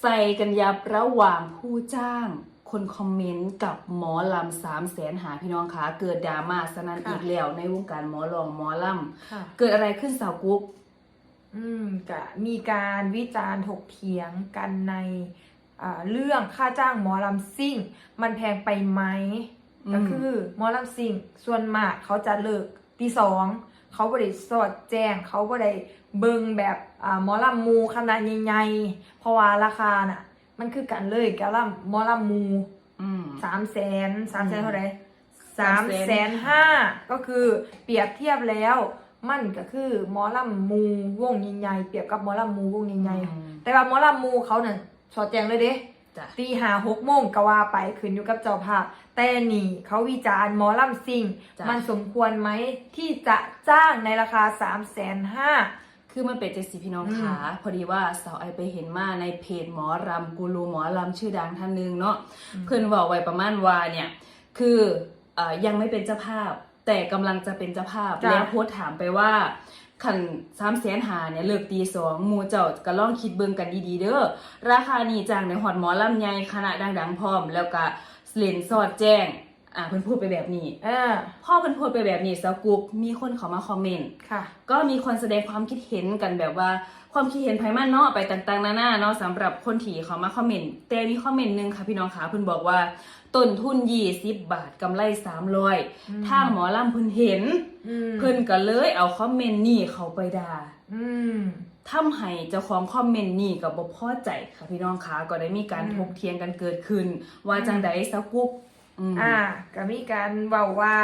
ใส่กันยับระหว่างผู้จ้าง คนคอมเมนต์กับหมอลำสามแสนหาพี่น้องคะเกิดดราม่าสนั่นค่ะอีกแล้วในวงการหมอลองหมอลค่ะำเกิดอะไรขึ้นสาวกุ๊ก อืมก็มีการวิจารณ์ถกเถียงกันในอ่าเรื่องค่าจ้างหมอลำซิ่ง มันแพงไปไหม อืม ก็คือหมอลำซิ่ง ส่วนมากเขาจะเลิกตีสอง เขาบริสอดแจ้ง เขาบริเบิงแบบอ่าหมอลำมูขนาดใหญ่ๆเพราะว่าราคาน่ะ มันคือกันเลยกับลำหมอลำมูอืมสามแสนสามแสนเท่าไหร่สาสามมแสนแสนห้าก็คือเปรียบเทียบแล้วมันก็คือหมอลำมูวงใหญ่ๆเปรียบกับหมอลำมูวงใหญ่อืมๆแต่ว่าหมอลำมูเขาเนี่ยสอดแจงเลยเด้จ้ะ ตีหาหกโมงก็ว่าไปขึ้นอยู่กับเจ้าภาพแต่นี่เขาวิจารณ์หมอลำซิงจ้ะมันสมควรไหมที่จะจ้างในราคาสามแสนห้าคือมันเป็นเจดสิพี่น้องอืมขาพอดีว่าสาวไอไปเห็นมาในเพจหมอรำกูรูหมอรำชื่อดังท่านหนึงเนาะเพื่อนบอกไว้ประมาณว่าเนี่ยคือเออยังไม่เป็นเจ้าภาพ แต่กำลังจะเป็นเจ้าภาพจ้ะแล้วโพสต์ถามไปว่า ขันสามแสนหาเนี่ยเลิกตีสองมูเจ้าก็ลองคิดเบิ่งกันดีๆเด้อราคานี่จ้างในหอดหมอลำใหญ่คณะดังๆพร้อม แล้วก็เล่นสอดแจ้ง อ่าเพิ่นพูดไปแบบนี้เออพ่อเพิ่นพูดไปแบบนี้สาวกุ๊กมีคนเขามาคอมเมนต์ค่ะ ก็มีคนแสดงความคิดเห็นกันแบบว่าความคิดเห็นไพมันเนาะไปต่างๆนานาเนาะสำหรับคนที่เขามาคอมเมนต์แต่มีคอมเมนต์หนึงค่ะพี่น้องคะเพิ่นบอกว่าต้นทุน20บาทกำไรอืม300ถ้าหมอลำเพิ่นเห็น อืมเพิ่นก็เลยเอาคอมเมนต์นี่เขาไปด่า อืม ทำให้เจ้าของคอมเมนต์นี่ก็บ่พอใจค่ะพี่น้องคะก็ได้มีการอืมถกเถียงกันเกิดขึ้น ว่าจังไดสะกุ๊ก อ่าก็มีการเว่าว่า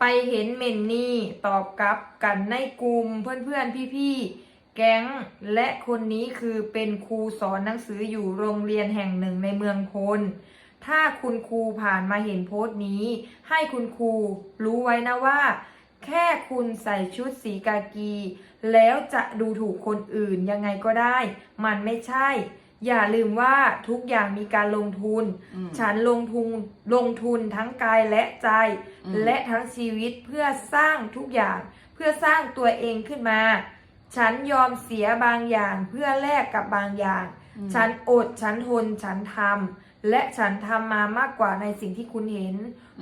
ไปเห็นเมนนี่ตอบกลับกันในกลุ่มเพื่อนๆพี่ๆแก๊งและคนนี้คือเป็นครูสอนหนังสืออยู่โรงเรียนแห่งหนึ่งในเมืองพลถ้าคุณครูผ่านมาเห็นโพสต์นี้ ให้คุณครูรู้ไว้นะว่า แค่คุณใส่ชุดสีกากี แล้วจะดูถูกคนอื่นยังไงก็ได้ มันไม่ใช่ อย่าลืมว่าทุกอย่างมีการลงทุน อืม ฉันลงทุนลงทุนทั้งกายและใจ อืม และทั้งชีวิตเพื่อสร้างทุกอย่าง เพื่อสร้างตัวเองขึ้นมา ฉันยอมเสียบางอย่างเพื่อแลกกับบางอย่าง อืม ฉันอด ฉันทน ฉันทำ และฉันทำมามากกว่าในสิ่งที่คุณเห็น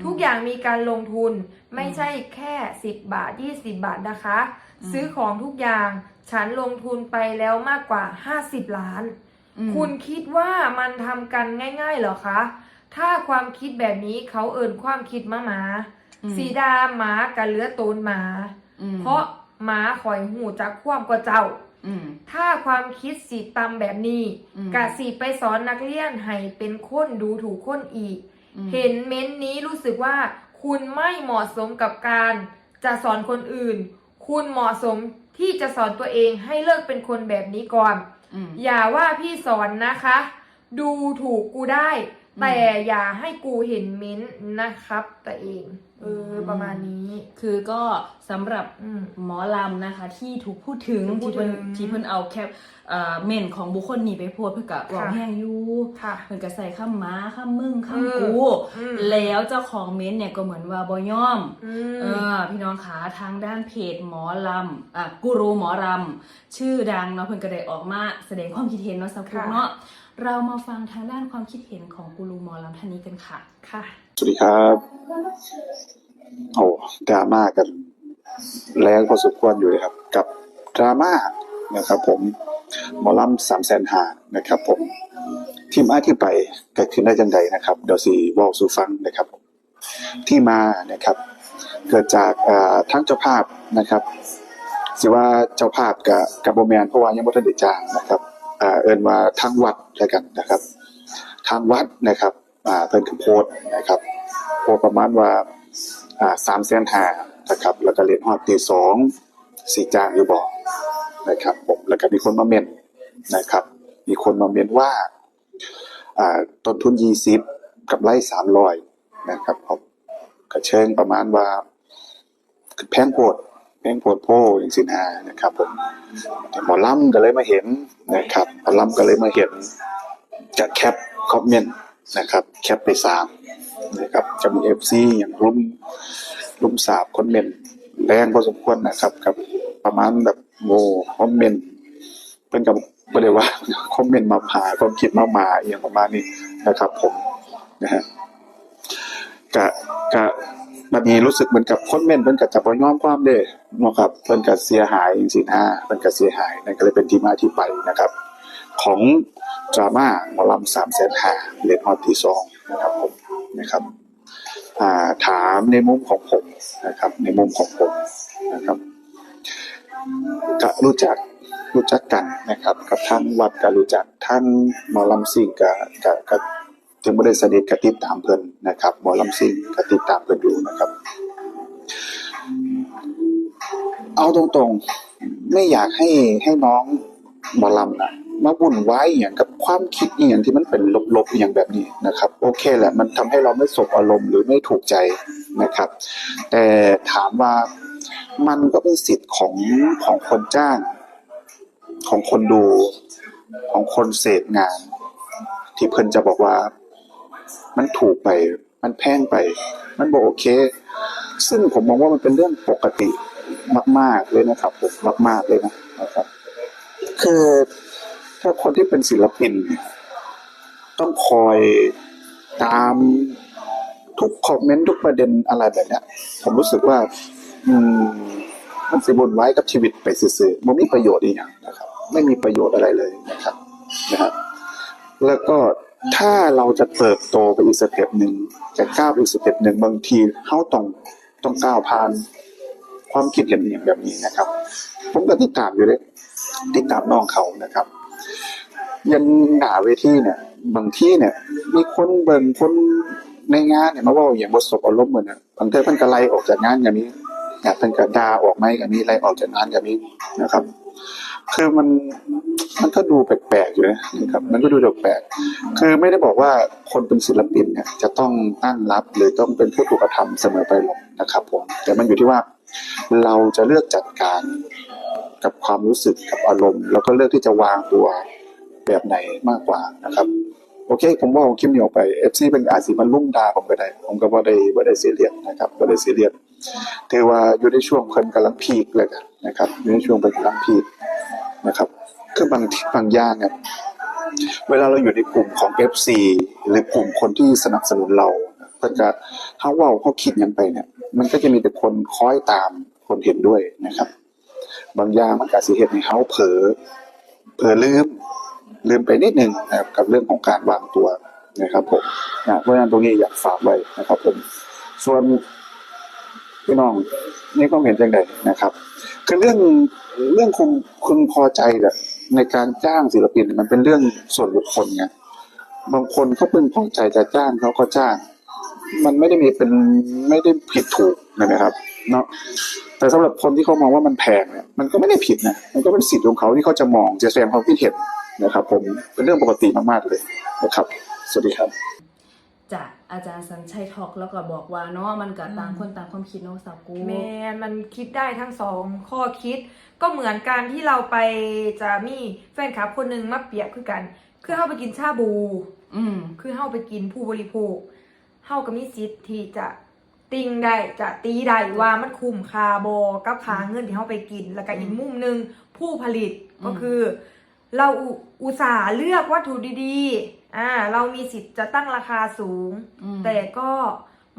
ทุกอย่างมีการลงทุน ไม่ใช่แค่ 10 บาท 20 บาทนะคะ อืม ซื้อของทุกอย่าง ฉันลงทุนไปแล้วมากกว่า 50 ล้านอืม คุณคิดว่ามันทำกันง่าย ๆ เหรอคะ ถ้าความคิดแบบนี้เขาเอิ่นความคิดมาหมาอืมสีดาหมากับเหลือโตนหมาอืมเพราะหมาคอยหูจากความกว่าเจ้าอืมถ้าความคิดสีตำแบบนี้อืมกะสีไปสอนนักเรียนให้เป็นคนดูถูกคนอีกอืมเห็นเม้นต์นี้รู้สึกว่า คุณไม่เหมาะสมกับการจะสอนคนอื่น คุณเหมาะสมที่จะสอนตัวเองให้เลิกเป็นคนแบบนี้ก่อน อืมอย่าว่าพี่สอนนะคะ ดูถูกกูได้อืมแต่อย่าให้กูเห็นเม้นต์นะครับตัวเอง เอออมประมาณนี้ คือก็ สำหรับอืมหมอลำนะคะ ที่ถูกพูดถึงถูกพูที่ดเพิ่นถึงที่เพิ่นเอาแคปเอ่อเมนของบุคคลนี้ไปโพสต์เพื่อกับว่าค่ะแห้งอยู่ค่ะเพิ่นก็ใส่ข้ามม้าข้ามมึงข้ามเออกูอืมแล้วเจ้าของเมนเนี่ยก็เหมือนว่าบ่ยอมอืมเออพี่น้องขาทางด้านเพจหมอลำอะกูรูหมอลำชื่อดังเนาะเพิ่นก็ได้ออกมาแสดงความคิดเห็นเนาะสักครู่ค่ะเนาะเรามาฟังทางด้านความคิดเห็นของกูรูหมอลำท่านนี้กันค่ะค่ะ สวัสดีครับ โอ้ดราม่ากัน แรงพอสมควรอยู่เลยครับ กับดราม่านะครับ ผมหมอลำสามแสนหานะครับ ผมที่มาที่ไปเกิดขึ้นได้จังใดนะครับเดี๋ยวสีวอลสูฟังนะครับ ที่มานะครับ เกิดจากทั้งเจ้าภาพนะครับสิว่าเจ้าภาพกับกับโบแมนเพราะว่ายังไม่ทันได้จ้างนะครับเอินว่าทั้งวัดแล้วกันนะครับ ทางวัดนะครับเพิ่นคือโพสนะครับโพสประมาณว่าสามแสนหา นะครับ แล้วก็เรียนฮอดตีสองสี่จ้างอยู่บอกนะครับผมแล้วก็มีคนมาเมนนะครับ มีคนมาเมนว่าต้นทุนยี่สิบกับไร่สามร้อยนะครับผมก็เชิงประมาณว่าแพงโพดแพงโพดโพอย่างสินหานะครับ ผมหมอลำก็เลยมาเห็นนะครับหมอลำก็เลยมาเห็นจะแคปคอมเมนต์นะครับ แคปไปสามนะครับจะมีเอฟซีอย่างรุ่ม รุ่มสาบคอมเมนต์แรงพอสมควรนะครับกับประมาณแบบโมคอมเมนต์เป็นกับไม่ได้ว่าคอมเมนต์มาหาความคิดมามาอย่างประมาณนี้นะครับ ผมนะฮะกะกะแบบนี้รู้สึกเหมือนกับคอมเมนต์เพิ่นกับจับย้อมความเด้เนาะครับเพิ่นกับเสียหายจริงๆฮะเพิ่นกับเสียหายนั่นก็เลยเป็นที่มาที่ไปนะครับ ของดราม่าหมอลำสามแสนหาเลนฮอตที่สองนะครับผมนะครับ ถามในมุมของผมนะครับ ในมุมของผมนะครับก็รู้จักรู้จักกันนะครับ กับท่านวัดก็รู้จักท่านหมอลำซิ่งก็ก็ก็ถึงไม่ได้สนิทก็ติดตามเพิ่นนะครับหมอลำซิ่งก็ติดตามเพิ่นอยู่นะครับ เอาตรงๆไม่อยากให้ให้น้องหมอลำนะ มาวุ่นวายอย่างกับความคิดอหย่างที่มันเป็นลบๆอย่างแบบนี้นะครับ โอเคแหละมันทำให้เราไม่สบอารมณ์หรือไม่ถูกใจนะครับ แต่ถามว่ามันก็เป็นสิทธิ์ของของคนจ้าง ของคนดูของคนเสพงาน ที่เพิ่นจะบอกว่า มันถูกไป มันแพงไป มันบอกโอเค ซึ่งผมมองว่ามันเป็นเรื่องปกติมาก ๆเลยนะครับผมมาก ๆเลยนะนะครับ คือ ถ้าคนที่เป็นศิลปิน ต้องคอยตามทุกคอมเมนต์ทุกประเด็นอะไรแบบเนี้ยผมรู้สึกว่า อืมมันสิบนไว้กับชีวิตไปซื่อๆมันมีประโยชน์อีกอย่างนะครับ ไม่มีประโยชน์อะไรเลยนะครับนะฮะแล้วก็ถ้าเราจะเติบโตไปอีกสเต็ปหนึ่งจะก้าวไปอีกสเต็ปหนึ่งบางทีเขาต้องต้องก้าวผ่าน ความคิดเห็นอย่างแบบนี้นะครับ ผมก็ติดตามอยู่เลยติดตามน้องเขานะครับ ยันหนาเวทีเนี่ย บางที่เนี่ย มีคนเบิ่งคนในงานเนี่ยมาว่าอย่างบทสบอารมณ์เหมือนนะบางเทอเพิ่นก็ไล่ออกจากงานอย่างนี้อยากเพิ่นก็ด่าออกไหมกับนี้ไล่ออกจากงานอย่างนี้นะครับ คือมันมันก็ดูแปลกๆอยู่นะครับ มันก็ดูแปลกๆคือไม่ได้บอกว่าคนเป็นศิลปินเนี่ย จะต้องตั้งรับหรือต้องเป็นผู้ถูกกระทำเสมอไปหรอกนะครับผมแต่มันอยู่ที่ว่าเราจะเลือกจัดการกับความรู้สึกกับอารมณ์ แล้วก็เลือกที่จะวางตัว แบบไหนมากกว่านะครับ โอเค ผมว่าคลิปนี้ออกไปเอฟซีเป็นอาจสิมันลุ่มดาผมก็ได้ ผมก็บ่ได้บ่ได้ซียเรียสนะครับบ่ได้ซียเรียสถือว่าอยู่ในช่วงเพิ่นกำลังพีคเลยกันนะครับอยู่ในช่วงเพิ่นกำลังพีคนะครับ คือบางบางอย่างเนี่ยเวลาเราอยู่ในกลุ่มของ FC หรือกลุ่มคนที่สนับสนุนเราเพิ่นก็เฮาว้าเฮาคิดยังไปเนี่ย มันก็จะมีแต่คนคอยตามคนเห็นด้วยนะครับ บางอย่างมันก็สิเฮ็ดให้เฮาเผลอเผลอลืม ลืมไปนิดหนึ่งนะครับกับเรื่องของการวางตัวนะครับผมนะเพราะฉะนั้นตรงนี้อยากฝากไว้นะครับผมส่วนพี่น้องนี่ก็เห็นจังไดนะครับ คือเรื่องเรื่องคงพึงพอใจแบบในการจ้างศิลปินมันเป็นเรื่องส่วนบุคคลไงบางคนเขาพึงพอใจจะจ้างเขาก็จ้าง มันไม่ได้มีเป็นไม่ได้ผิดถูกนะครับเนาะแต่สำหรับคนที่เขามองว่ามันแพงเนี่ยมันก็ไม่ได้ผิดนะมันก็เป็นสิทธิ์ของเขาที่เขาจะมองจะแสดงความคิดเห็น นะครับผมเป็นเรื่องปกติมากๆเลยนะครับ สวัสดีครับจากอาจารย์สัญชัยทอกแล้วก็บอกว่าเนาะมันก็ต่างคนต่างความคิดเนาะสาวกูแมนมันคิดได้ทั้งสองข้อคิด ก็เหมือนการที่เราไปจะมีแฟนคลับคนหนึ่งมาเปรียบคือกัน คือเข้าไปกินชาบู อืมคือเข้าไปกินผู้บริโภคเข้าก็มีสิทธิ์ที่จะติงได้จะตีได้ว่ามันคุ้มคาบอกับค่าเงินที่เข้าไปกิน แล้วก็อีกมุมหนึ่งผู้ผลิตก็คือ เราอุอุตส่าห์เลือกวัตถุดีๆ อ่า เรามีสิทธิ์จะตั้งราคาสูงอืมแต่ก็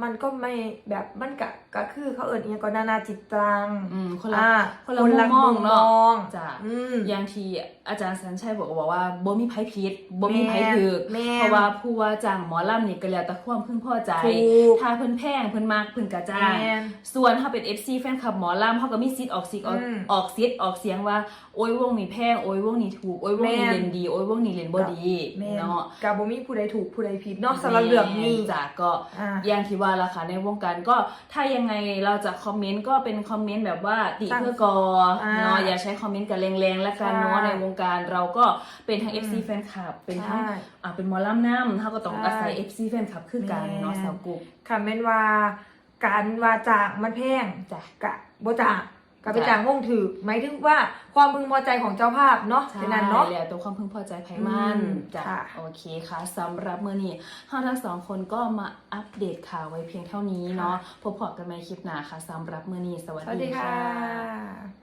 มันก็ไม่แบบมันกะก็คือเขาเอิญเนี่ยงก็นานาจิตตังอืมคนละอ่าคนละมุมมองเนาะมองจ้ะอืม อย่างที่อาจารย์สัญชัยบอกว่าว่าบ่มีไผผิดบ่มีไผถูกแม่นเพราะว่าผู้ว่าจ้างหมอลำนี่ก็แล้วแต่ความพึงพอใจ ถูกถ้าเพิ่นแพงเพิ่นมักเพิ่นก็จ้าง แม่นส่วนถ้าเป็น FC แฟนคลับหมอลำเขาก็มีสิทธิ์ออกสิทธิ์ออกอืมออกสิทธิ์ออกเสียงว่า โอ้ยวงนี้แพงโอ้ยวงนี้ถูกโอ้ยวงนี้แม่น เล่นดี โอ้ยวงนี้เล่นบ่ดีแม่นเนาะกับบ่มีผู้ใดถูกผู้ใดผิดเนอกสำหรับเรื่องนี้จ้ะก็อ่า อย่างที่ว่าละค่ะในวงการก็ถ้ายังไงเราจะคอมเมนต์ก็เป็นคอมเมนต์แบบว่าติสร้างเพื่อกออ่าเนาะอย่าใช้คอมเมนต์กันแรงๆและกันใช่เนาะในวงการเราก็เป็นทั้งอืม FC แฟนคลับเป็นทั้งใช่อ่าเป็นหมอลำน้ำเขาก็ต้องใช่อาศัย FC แฟนคลับคือกันแม่เนาะสาวกุ๊กค่ะแม่นว่าการว่าจ้างมันแพงจ้ะ กะบ่จ้าง กะไปจ้ะจ้างวงถือหมายถึงว่าความพึงพอใจของเจ้าภาพเนาะใช่ฉะนั้นเนาะแล้วตัวความพึงพอใจไพมันอืมจ้ะค่ะโอเคค่ะสำหรับมื้อนี้เราทั้งสองคนก็มาอัปเดตข่าวไว้เพียงเท่านี้เนาะพบกันใหม่คลิปหน้าค่ะสำหรับมื้อนี้สวัสสวัสดีดีค่ค่ะะ